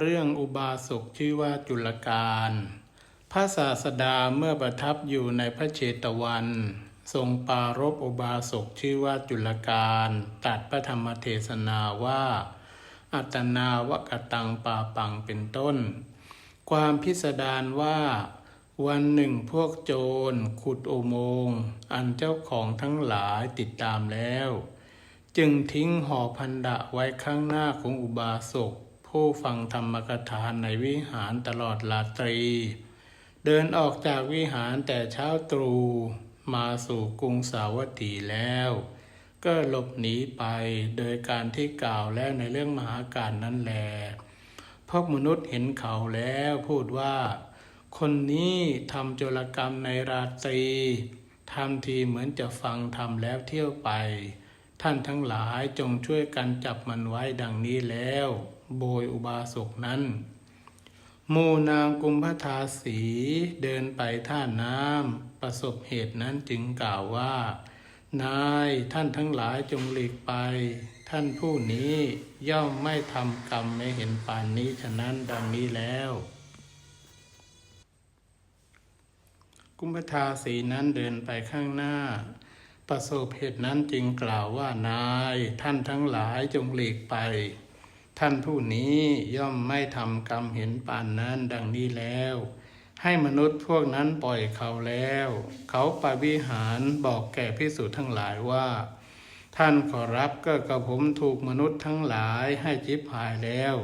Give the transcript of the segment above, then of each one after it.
เรื่องอุบาสกชื่อว่าจุลการ พระศาสดาเมื่อประทับอยู่ในพระเชตวัน ทรงปรารบอุบาสกชื่อว่าจุลการตัดพระธรรมเทศนาว่า อัตนาวกตังปาปังเป็นต้น ความพิสดารว่าวันหนึ่งพวกโจรขุดอุโมงค์อันเจ้าของทั้งหลายติดตามแล้ว จึงทิ้งห่อพันดะไว้ข้างหน้าของอุบาสก ผู้ฟังธรรมกถาในวิหารตลอดราตรี เดินออกจากวิหารแต่เช้าตรู่มาสู่กรุงสาวัตถีแล้ว ก็หลบหนีไปโดยการที่กล่าวแล้วในเรื่องมหาการนั่นแหละพวกมนุษย์เห็นเขาแล้วพูดว่า คนนี้ทำโจรกรรมในราตรีทำทีเหมือนจะฟังทำแล้วเที่ยวไป ท่านทั้งหลายจงช่วยกันจับมันไว้ดังนี้แล้ว โบยอุบาสกนั้นหมูนางกุมภทาสีเดินไปท่าน้ำประสบเหตุนั้นจึงกล่าวว่า นายท่านทั้งหลายจงหลีกไป ท่านผู้นี้ย่อมไม่ทำกรรมไม่เห็นปานนี้ฉะนั้นดังนี้แล้ว กุมภทาสีนั้นเดินไปข้างหน้าประสบเหตุนั้นจึงกล่าวว่านาย ท่านทั้งหลายจงหลีกไป ท่านผู้นี้ย่อมไม่ทำกรรมเห็นป่านนั้นดังนี้แล้ว ให้มนุษย์พวกนั้นปล่อยเขาแล้ว เขาปวิหารบอกแก่พิสุทั้งหลายว่า ท่านขอรับก็กระผมถูกมนุษย์ทั้งหลายให้จิบหายแล้ว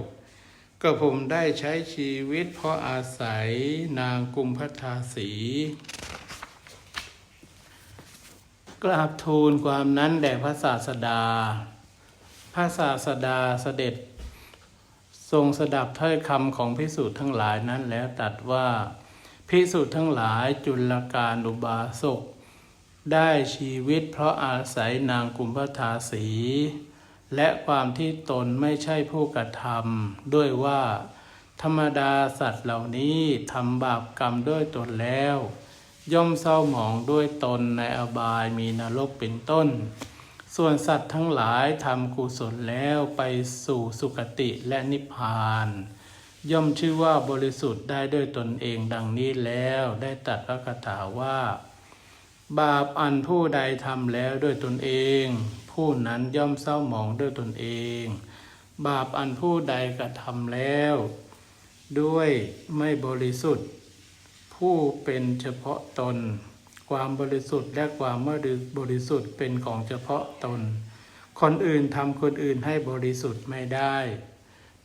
ก็ผมได้ใช้ชีวิตเพราะอาศัยนางกุมภทาสีกราบทูลความนั้นแด่พระศาสดา พระศาสดาเสด็จ ทรงสดับถ้อยคำของพิสูจน์ทั้งหลายนั้นแล้วตัดว่าพิสูจน์ทั้งหลายจุลการอุบาสกได้ชีวิตเพราะอาศัยนางกุมภทาสี และความที่ตนไม่ใช่ผู้กระทำด้วยว่า ธรรมดาสัตว์เหล่านี้ทำบาปกรรมด้วยตนแล้ว ย่อมเศร้าหมองด้วยตนในอบายมีนรกเป็นต้น ส่วนสัตว์ทั้งหลายทำกุศลแล้วไปสู่สุคติและนิพพาน ย่อมชื่อว่าบริสุทธิ์ได้ด้วยตนเองดังนี้แล้วได้ตัดพระคาถาว่า บาปอันผู้ใดทำแล้วด้วยตนเอง ผู้นั้นย่อมเศร้าหมองด้วยตนเอง บาปอันผู้ใดกระทำแล้ว ด้วยไม่บริสุทธิ์ ผู้เป็นเฉพาะตน ความบริสุทธิ์และความไม่บริสุทธิ์เป็นของเฉพาะตน คนอื่นทำคนอื่นให้บริสุทธิ์ไม่ได้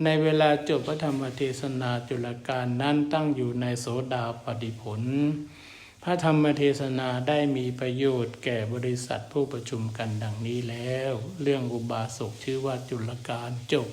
ในเวลาจบพระธรรมเทศนาจุลการนั้นตั้งอยู่ในโสดาปฏิผล พระธรรมเทศนาได้มีประโยชน์แก่บริษัทผู้ประชุมกันดังนี้แล้ว เรื่องอุบาสกชื่อว่าจุลการจบ